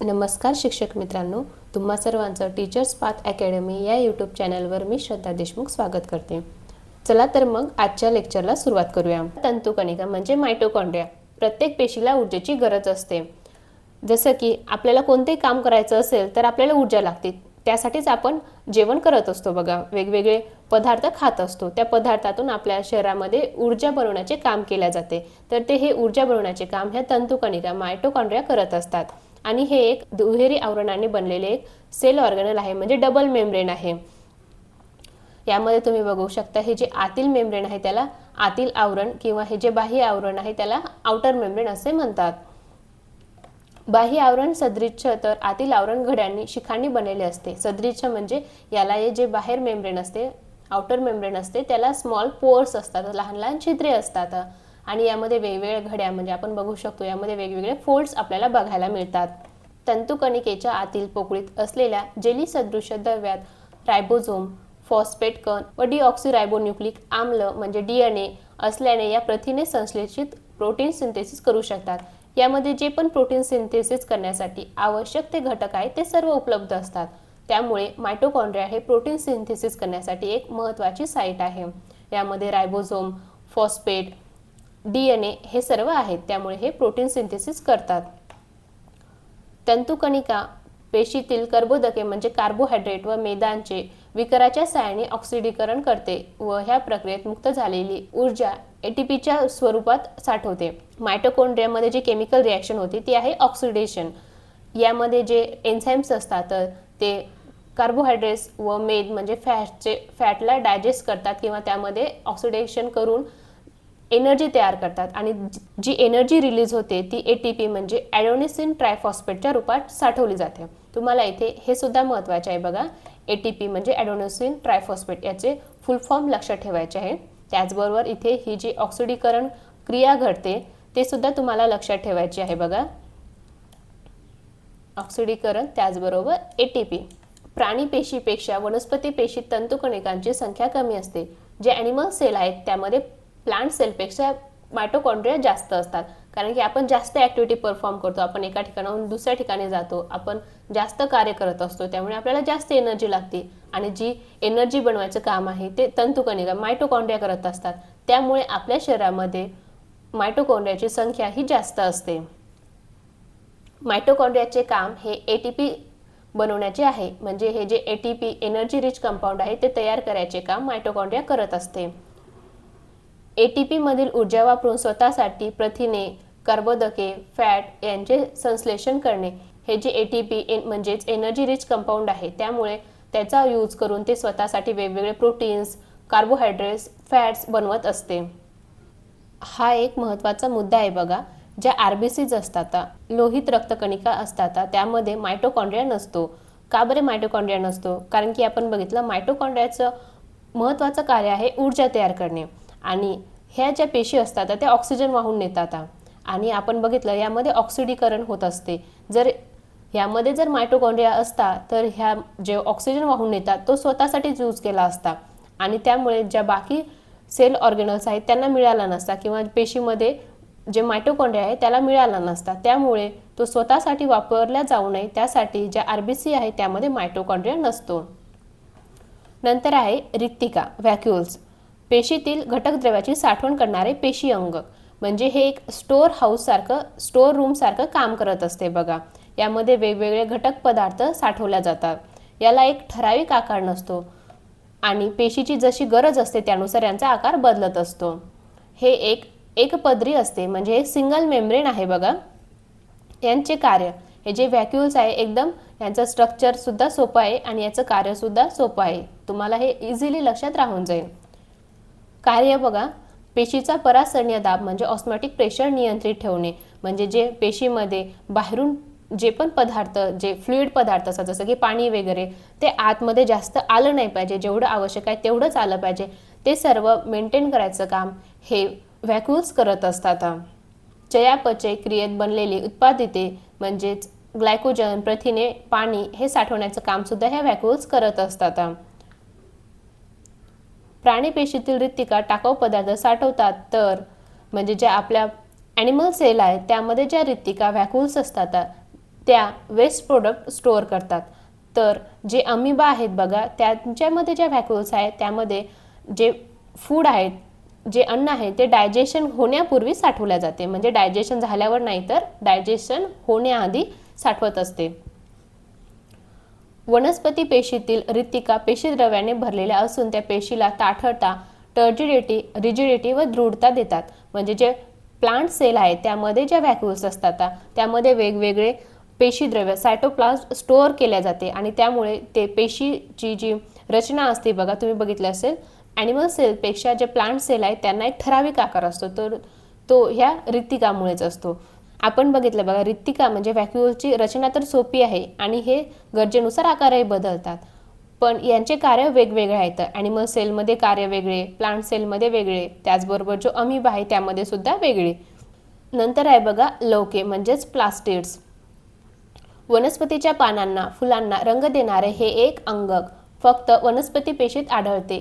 नमस्कार शिक्षक मित्रांनो तुम्हा सर्वांचं टीचर्स पाथ अकॅडमी या यूट्यूब चॅनलवर मी श्रद्धा देशमुख स्वागत करते. चला तर मग आजच्या लेक्चरला सुरुवात करूया. तंतुकणिका म्हणजे मायटोकॉन्ड्रिया प्रत्येक पेशीला ऊर्जेची गरज असते. जसं की आपल्याला कोणतेही काम करायचं असेल तर आपल्याला ऊर्जा लागते. त्यासाठीच आपण जेवण करत असतो बघा. वेगवेगळे पदार्थ खात असतो. त्या पदार्थातून आपल्या शरीरामध्ये ऊर्जा बनवण्याचे काम केले जाते. तर ते हे ऊर्जा बनवण्याचे काम ह्या तंतुकणिका मायटोकॉन्ड्रिया करत असतात. आणि हे एक दुहेरी आवरणाने बनलेले एक सेल ऑर्गनल आहे म्हणजे डबल मेम्ब्रेन आहे. यामध्ये तुम्ही बघू शकता हे जे आतील मेम्ब्रेन आहे त्याला आतील आवरण किंवा हे जे बाह्य आवरण आहे त्याला आउटर मेम्ब्रेन असे म्हणतात. बाह्य आवरण सदृच्छ तर आतील आवरण घड्यांनी शिखांनी बनलेले असते. सदृच्छ म्हणजे याला हे जे बाहेर मेम्ब्रेन असते आउटर मेम्ब्रेन असते त्याला स्मॉल पोअर्स असतात लहान लहान छिद्रे असतात. आणि यामध्ये वेगवेगळ्या घड्या म्हणजे आपण बघू शकतो यामध्ये वेगवेगळे फोल्ड्स आपल्याला बघायला मिळतात. तंतुकणिकेच्या आतील पोकळीत असलेल्या जेली सदृश द्रव्यात रायबोझोम फॉस्फेट कण व डिऑक्सिरायबोन्यूक्लिक आम्ल म्हणजे डीएनए असल्याने या प्रथिने संश्लेषित प्रोटीन सिंथेसिस करू शकतात. यामध्ये जे पण प्रोटीन सिंथेसिस करण्यासाठी आवश्यक ते घटक आहेत ते सर्व उपलब्ध असतात. त्यामुळे मायटोकॉन्ड्रिया हे प्रोटीन सिंथेसिस करण्यासाठी एक महत्त्वाची साईट आहे. यामध्ये ribosome phosphate D N A हे सर्व आहेत त्यामुळे हे प्रोटीन सिंथेसिस करतात. तंतुकणिका पेशीतील कर्बोदके म्हणजे कार्बोहायड्रेट व मेदांचे विकराच्या साहाय्याने ऑक्सिडीकरण करते व ह्या प्रक्रियेत मुक्त झालेली ऊर्जा एटीपीच्या स्वरूपात साठवते. मायटोकोंड्रियामध्ये जी केमिकल रिॲक्शन होती ती आहे ऑक्सिडेशन. यामध्ये जे एन्झाईम्स असतात तर ते कार्बोहायड्रेट्स व मेद म्हणजे फॅटचे फॅटला डायजेस्ट करतात किंवा त्यामध्ये ऑक्सिडेशन करून एनर्जी तयार करतात आणि जी एनर्जी रिलीज होते ती ए टी पी म्हणजे ॲडोनिसिन ट्रायफॉस्फेटच्या रूपात साठवली जाते. तुम्हाला इथे हे सुद्धा महत्त्वाचे आहे बघा. ए टी पी म्हणजे ॲडोनोसिन ट्रायफॉस्फेट याचे फुल फॉर्म लक्षात ठेवायचे आहे. त्याचबरोबर इथे ही जी ऑक्सिडीकरण क्रिया घडते ते सुद्धा तुम्हाला लक्षात ठेवायची आहे बघा. ऑक्सिडीकरण त्याचबरोबर ए टी पी प्राणी पेशीपेक्षा वनस्पती पेशी तंतुकणिकांची संख्या कमी असते. जे ॲनिमल सेल आहेत त्यामध्ये प्लांट सेलपेक्षा मायटोकॉन्ड्रिया जास्त असतात. कारण की आपण जास्त ॲक्टिव्हिटी परफॉर्म करतो. आपण एका ठिकाणाहून दुसऱ्या ठिकाणी जातो. आपण जास्त कार्य करत असतो. त्यामुळे आपल्याला जास्त एनर्जी लागते. आणि जी एनर्जी बनवायचं काम आहे ते तंतुकणिका मायटोकॉन्ड्रिया करत असतात. त्यामुळे आपल्या शरीरामध्ये मायटोकॉन्ड्रियाची संख्या ही जास्त असते. मायटोकॉन्ड्रियाचे काम हे ए टी पी बनवण्याचे आहे. म्हणजे हे जे A T P energy rich compound आहे ते तयार करायचे काम मायटोकॉन्ड्रिया करत असते. ए टी पीमधील ऊर्जा वापरून स्वतःसाठी प्रथिने कर्बोदके फॅट यांचे संश्लेषण करणे. हे जे ए टी पी म्हणजेच एनर्जी रिच कंपाऊंड आहे त्यामुळे त्याचा यूज करून ते स्वतःसाठी वेगवेगळे प्रोटीन्स कार्बोहायड्रेट्स फॅट्स बनवत असते. हा एक महत्त्वाचा मुद्दा आहे बघा ज्या आर बी सीज असतात. लोहित रक्तकणिका असतात त्यामध्ये मायटोकॉन्ड्रिया नसतो. का बरे मायटोकॉन्ड्रिया नसतो? कारण की आपण बघितलं मायटोकॉन्ड्रियाचं महत्त्वाचं कार्य आहे ऊर्जा तयार करणे. आणि ह्या ज्या पेशी असतात त्या ऑक्सिजन वाहून नेतात. आणि आपण बघितलं यामध्ये ऑक्सिडीकरण होत असते. जर ह्यामध्ये जर मायटोकॉन्ड्रिया असता तर ह्या जे ऑक्सिजन वाहून नेतात तो स्वतःसाठीच यूज केला असता. आणि त्यामुळे ज्या बाकी सेल ऑर्गेनल्स आहेत त्यांना मिळाला नसता. किंवा पेशीमध्ये जे मायटोकॉन्ड्रिया आहे त्याला मिळाला नसता. त्यामुळे तो स्वतःसाठी वापरला जाऊ नये. त्यासाठी ज्या आर बी सी आहे त्यामध्ये मायटोकॉन्ड्रिया नसतो. नंतर आहे रिक्तिका व्हॅक्युल्स पेशीतील घटकद्रव्याची साठवण करणारे पेशी अंग. म्हणजे हे एक स्टोअर हाऊससारखं स्टोअर रूमसारखं काम करत असते बघा. यामध्ये वेगवेगळे घटक पदार्थ साठवल्या जातात. याला एक ठराविक आकार नसतो. आणि पेशीची जशी गरज असते त्यानुसार यांचा आकार बदलत असतो. हे एक एकपदरी असते. म्हणजे एक सिंगल मेम्ब्रेन आहे बघा. यांचे कार्य हे जे व्हॅक्युल्स आहे एकदम यांचं स्ट्रक्चरसुद्धा सोपं आहे आणि याचं कार्यसुद्धा सोपं आहे. तुम्हाला हे इझिली लक्षात राहून जाईल. कार्य बघा. पेशीचा परासरणीय दाब म्हणजे ऑस्मॅटिक प्रेशर नियंत्रित ठेवणे. म्हणजे जे पेशीमध्ये बाहेरून जे पण पदार्थ जे फ्लुईड पदार्थ असतात जसं की पाणी वगैरे ते आतमध्ये जास्त आलं नाही पाहिजे. जेवढं आवश्यक आहे तेवढंच आलं पाहिजे. ते सर्व मेंटेन करायचं काम हे व्हॅक्युल्स करत असतात. चयापचय क्रियेत बनलेली उत्पादिते म्हणजेच ग्लायकोजन प्रथिने पाणी हे साठवण्याचं कामसुद्धा ह्या व्हॅक्युल्स करत असतात. प्राणी पेशीतील रित्तिका टाकाऊ पदार्थ साठवतात. तर म्हणजे ज्या आपल्या ॲनिमल सेल आहेत त्यामध्ये ज्या रित्तिका व्हॅक्युल्स असतात त्या वेस्ट प्रोडक्ट स्टोअर करतात. तर जे अमिबा आहेत बघा त्यांच्यामध्ये ज्या व्हॅक्युल्स आहेत त्यामध्ये जे फूड आहेत जे अन्न आहे ते डायजेशन होण्यापूर्वी साठवल्या जाते. म्हणजे डायजेशन झाल्यावर नाही तर डायजेशन होण्याआधी साठवत असते. वनस्पती पेशीतील रितिका पेशीद्रव्याने भरलेल्या असून त्या पेशीला ताठरता टर्जिडिटी रिजिडिटी व दृढता देतात. म्हणजे जे प्लांट सेल आहे त्यामध्ये ज्या व्हॅक्युल्स असतात त्यामध्ये वेगवेगळे पेशीद्रव्य सायटोप्लास्ट स्टोअर केल्या जाते आणि त्यामुळे ते पेशीची जी रचना असते बघा तुम्ही बघितलं असेल ॲनिमल सेलपेक्षा जे प्लांट सेल आहे त्यांना एक ठराविक आकार असतो. तर तो ह्या रितिकामुळेच असतो. आपण बघितलं बघा रित्तिका म्हणजे व्हॅक्युलची रचना तर सोपी आहे आणि हे गरजेनुसार आकारही बदलतात. पण यांचे कार्य वेगवेगळे आहेत ॲनिमल सेलमध्ये कार्य वेगळे प्लांट सेलमध्ये वेगळे त्याचबरोबर जो अमीब आहे त्यामध्ये सुद्धा वेगळे. नंतर आहे बघा लवके म्हणजेच प्लास्टिड्स वनस्पतीच्या पानांना फुलांना रंग देणारे हे एक अंगक फक्त वनस्पती पेशीत आढळते.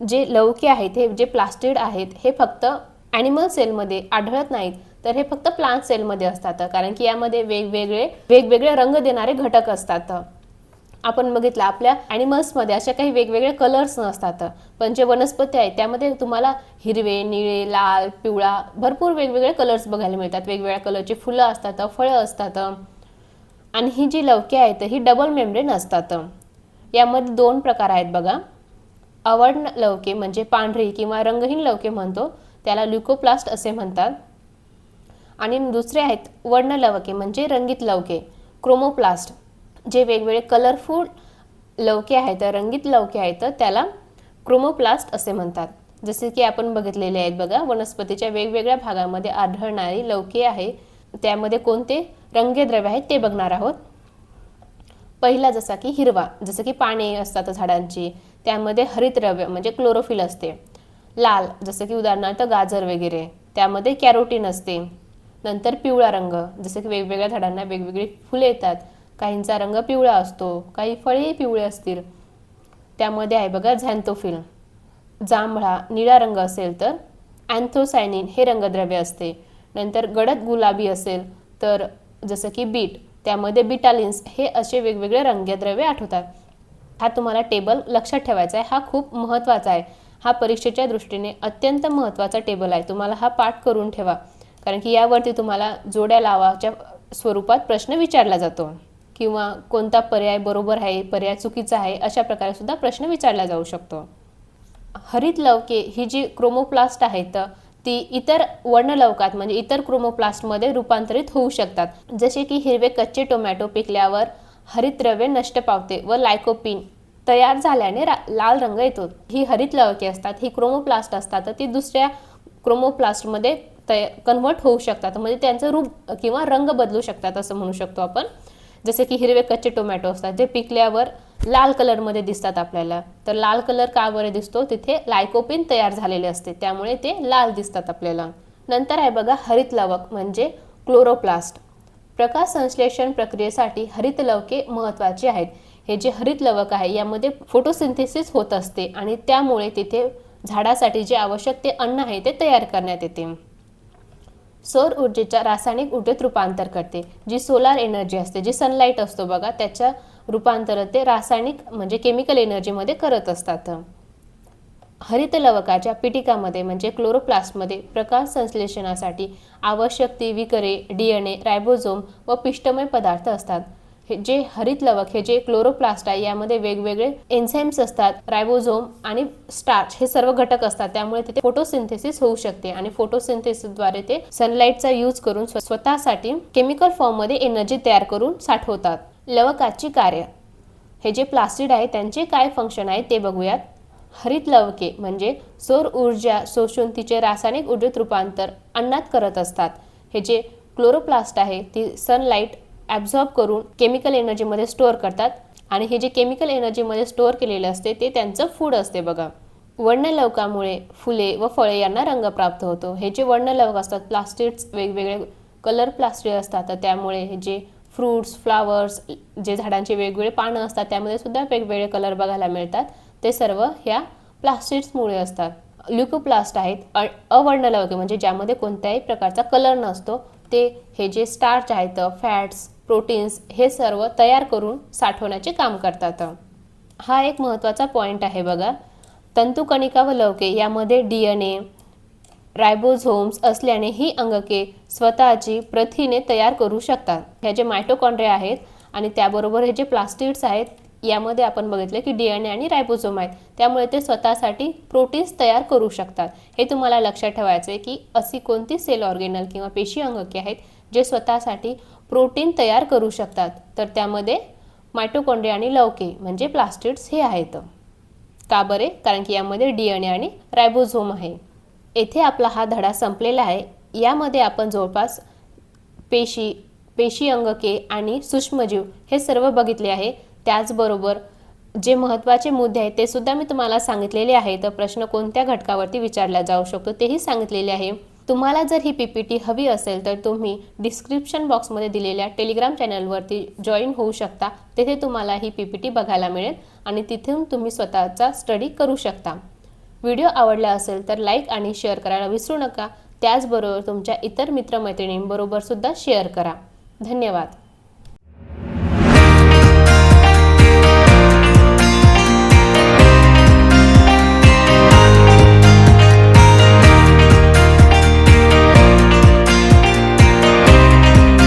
जे लवके आहेत हे जे प्लास्टिड आहेत हे फक्त ॲनिमल सेलमध्ये आढळत नाहीत. तर हे फक्त प्लांट सेलमध्ये असतात. कारण की यामध्ये वेगवेगळे वेगवेगळे रंग देणारे घटक असतात. आपण बघितलं आपल्या ॲनिमल्समध्ये अशा काही वेगवेगळे कलर्स नसतात. पण जे वनस्पती आहेत त्यामध्ये तुम्हाला हिरवे निळे लाल पिवळा भरपूर वेगवेगळे कलर्स बघायला मिळतात. वेगवेगळ्या कलरची फुलं असतात फळं असतात. आणि ही जी लवके आहेत ही डबल मेम्ब्रेन असतात. यामध्ये दोन प्रकार आहेत बघा. अवर्ण लवके म्हणजे पांढरी किंवा रंगहीन लवके म्हणतो. त्याला ल्युकोप्लास्ट असे म्हणतात. आणि दुसरे आहेत वर्ण लवके म्हणजे रंगीत लवके क्रोमोप्लास्ट. जे वेगवेगळे कलरफुल लवके आहेत रंगीत लवके आहेत त्याला क्रोमोप्लास्ट असे म्हणतात. जसे की आपण बघितलेले आहेत बघा वनस्पतीच्या वेगवेगळ्या भागामध्ये आढळणारी लवके आहे. त्यामध्ये कोणते रंगद्रव्य आहेत ते बघणार आहोत. पहिला जसा की हिरवा जसं की पाने असतात झाडांची त्यामध्ये हरितद्रव्य म्हणजे क्लोरोफिल असते. लाल जसं की उदाहरणार्थ गाजर वगैरे त्यामध्ये कॅरोटीन असते. नंतर पिवळा रंग. जसं की वेगवेगळ्या झाडांना वेगवेगळी फुले येतात. काहींचा रंग पिवळा असतो काही फळेही पिवळे असतील. त्यामध्ये आहे बघा झॅन्थोफिल जांभळा निळा रंग असेल तर अँथोसायनिन हे रंगद्रव्य असते. नंतर गडद गुलाबी असेल तर जसं की बीट. त्यामध्ये बिटालिन्स हे असे वेगवेगळे रंगद्रव्य आठवतात. हा तुम्हाला टेबल लक्षात ठेवायचा आहे. हा खूप महत्त्वाचा आहे. हा परीक्षेच्या दृष्टीने अत्यंत महत्त्वाचा टेबल आहे. तुम्हाला हा पाठ करून ठेवा. कारण की यावरती तुम्हाला जोड्या लावाच्या स्वरूपात प्रश्न विचारला जातो. किंवा कोणता पर्याय बरोबर आहे पर्याय चुकीचा आहे अशा प्रकारे सुद्धा प्रश्न विचारला जाऊ शकतो. हरित लवके ही जी क्रोमोप्लास्ट आहेत ती इतर वर्णलवकात म्हणजे इतर क्रोमोप्लास्टमध्ये रूपांतरित होऊ शकतात. जसे की हिरवे कच्चे टोमॅटो पिकल्यावर हरितद्रव्य नष्ट पावते व लायकोपिन तयार झाल्याने लाल रंग येतो. ही हरित लवके असतात ही क्रोमोप्लास्ट असतात ती दुसऱ्या क्रोमोप्लास्टमध्ये तया कन्व्हर्ट होऊ शकतात. म्हणजे त्यांचं रूप किंवा रंग बदलू शकतात असं म्हणू शकतो आपण. जसे की हिरवे कच्चे टोमॅटो असतात जे पिकल्यावर लाल कलरमध्ये दिसतात आपल्याला. तर लाल कलर का बरे दिसतो? तिथे लायकोपिन तयार झालेले असते. त्यामुळे ते लाल दिसतात आपल्याला. नंतर आहे बघा हरित लवक म्हणजे क्लोरोप्लास्ट प्रकाश संश्लेषण प्रक्रियेसाठी हरित लवके महत्त्वाचे आहेत. हे जे हरित लवक आहे यामध्ये फोटोसिंथेसिस होत असते आणि त्यामुळे तिथे झाडासाठी जे आवश्यक ते अन्न आहे ते तयार करण्यात येते. सौर ऊर्जेच्या रासायनिक ऊर्जेत रूपांतर करते जी सोलार एनर्जी असते जी सनलाईट असतो बघा त्याच्या रूपांतर ते रासायनिक म्हणजे केमिकल एनर्जीमध्ये करत असतात. हरित लवकाच्या पिटिकामध्ये म्हणजे क्लोरोप्लास्टमध्ये प्रकाश संश्लेषणासाठी आवश्यक ती विकरे डी एन ए रायबोझोम व पिष्टमय पदार्थ असतात. हे जे हरित लवक हे जे क्लोरोप्लास्ट आहे यामध्ये वेगवेगळे एन्झाईम्स असतात रायबोझोम आणि स्टार्च हे सर्व घटक असतात. त्यामुळे तिथे फोटोसिंथेसिस होऊ शकते आणि फोटोसिंथेसिसद्वारे ते सनलाईटचा यूज करून स्वतःसाठी केमिकल फॉर्ममध्ये एनर्जी तयार करून साठवतात. लवकाची कार्य. हे जे प्लास्टिड आहे त्यांचे काय फंक्शन आहे ते बघूयात. हरित लवके म्हणजे सौर ऊर्जा शोषून तिचे रासायनिक ऊर्जेत रूपांतर अन्नात करत असतात. हे जे क्लोरोप्लास्ट आहे ती सनलाईट ॲब्झॉर्ब करून केमिकल एनर्जीमध्ये स्टोअर करतात. आणि हे जे केमिकल एनर्जीमध्ये स्टोअर केलेले असते ते त्यांचं फूड असते बघा. वर्णलवकामुळे फुले व फळे यांना रंग प्राप्त होतो. हे जे वर्णलवक असतात प्लास्टिक्स वेगवेगळे कलर प्लास्टिक असतात. तर त्यामुळे हे जे फ्रूट्स फ्लावर्स जे झाडांचे वेगवेगळे पानं असतात त्यामध्ये सुद्धा वेगवेगळे कलर बघायला मिळतात. ते सर्व ह्या प्लास्टिक्समुळे असतात. ल्युकोप्लास्ट आहेत. अवर्णलवके म्हणजे ज्यामध्ये कोणत्याही प्रकारचा कलर नसतो. ते हे जे स्टार्च आहेत फॅट्स प्रोटीन्स हे सर्व तयार करून साठवण्याचे काम करतात. हा एक महत्त्वाचा पॉईंट आहे बघा. तंतुकणिका व लवके यामध्ये डी एन ए रायबोझोम्स असल्याने ही अंगके स्वतःची प्रथिने तयार करू शकतात. ह्या जे मायटोकॉन्ड्रिया आहेत आणि त्याबरोबर हे जे प्लास्टिड्स आहेत यामध्ये आपण बघितलं की डी एन ए आणि रायबोझोम आहेत. त्यामुळे ते स्वतःसाठी प्रोटीन्स तयार करू शकतात. हे तुम्हाला लक्षात ठेवायचं आहे की अशी कोणती सेल ऑर्गेनल किंवा पेशी अंगके आहेत जे स्वतःसाठी प्रोटीन तयार करू शकतात. तर त्यामध्ये मायटोकॉन्ड्रिया आणि लवके म्हणजे प्लास्टिड्स हे आहेत. का बरे? कारण की यामध्ये डी एन ए आणि रायबोझोम आहे. येथे आपला हा धडा संपलेला आहे. यामध्ये आपण जवळपास पेशी पेशी अंगके आणि सूक्ष्मजीव हे सर्व बघितले आहे. त्याचबरोबर जे महत्त्वाचे मुद्दे आहेत ते सुद्धा मी तुम्हाला सांगितलेले आहे तर प्रश्न कोणत्या घटकावरती विचारला जाऊ शकतो तेही सांगितलेले आहे. तुम्हाला जर ही पी पी टी हवी असेल तर तुम्ही डिस्क्रिप्शन बॉक्समध्ये दिलेल्या टेलिग्राम चॅनलवरती जॉईन होऊ शकता. तेथे तुम्हाला ही पी पी टी बघायला मिळेल आणि तिथून तुम्ही स्वतःचा स्टडी करू शकता. व्हिडिओ आवडला असेल तर लाईक आणि शेअर करायला विसरू नका. त्याचबरोबर तुमच्या इतर मित्रमैत्रिणींबरोबर सुद्धा शेअर करा. धन्यवाद.